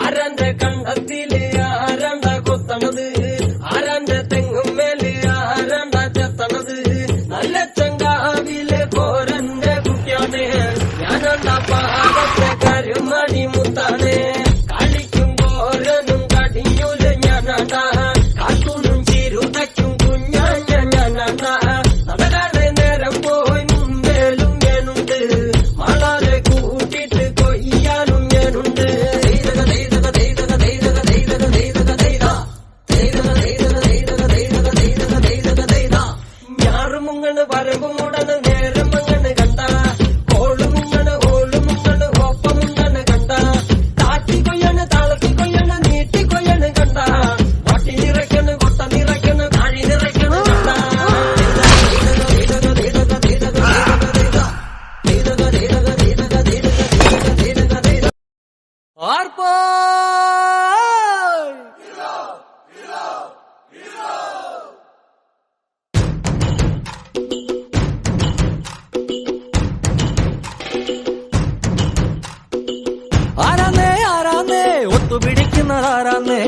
அறந்த கண்டத்தில் உடனு பரும்பு ആരാന്നേ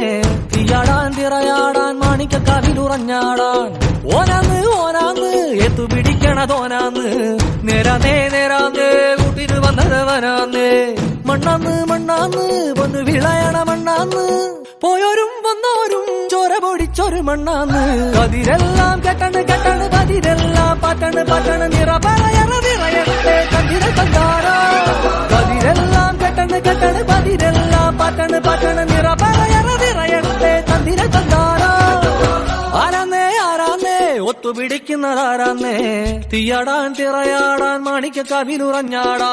തീയാടാൻ തിറയാടാൻ മാണിക്കക്കാവിലുറഞ്ഞാടാൻ ഓനാന്ന് ഓനാന്ന് എത്തുപിടിക്കണതോനാന്ന് നേരാന്നേ നേരാന്നേ കൂട്ടിന് വന്നതവനാന്നേ മണ്ണാന്ന് മണ്ണാന്ന് വന്ന് വിളയണ മണ്ണാന്ന്. പോയോരും വന്നോരും ചോര പൊടിച്ചൊരു മണ്ണാന്ന്. കതിരെല്ലാം കെട്ടണ് കെട്ടണ് പതിരെല്ലാം പറ്റണ് പറ്റണ് നിറ പറയറ നിറയട്ടെ കണ്ടിര കണ്ടാരോ. ഒത്തു പിടിക്കുന്നതാരാന്നേ? തീയാടാൻ തിറയാടാൻ മാണിക്ക കവിനുറഞ്ഞാടാ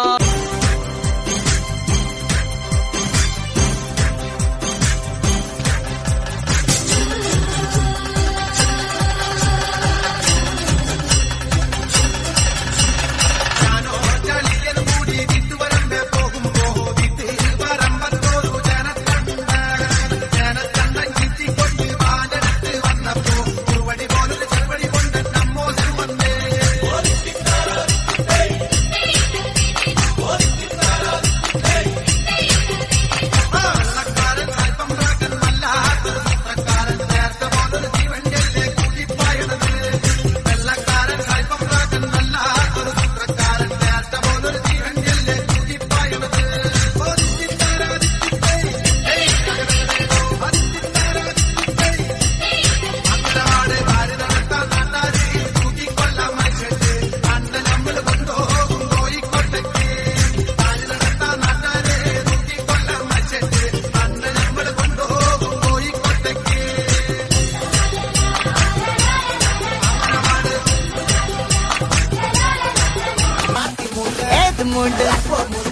மூண்டு.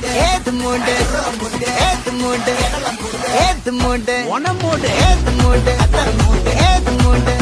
ஏத்து மூண்டு. ஏத்து மூண்டு. ஏத்து மூண்டு.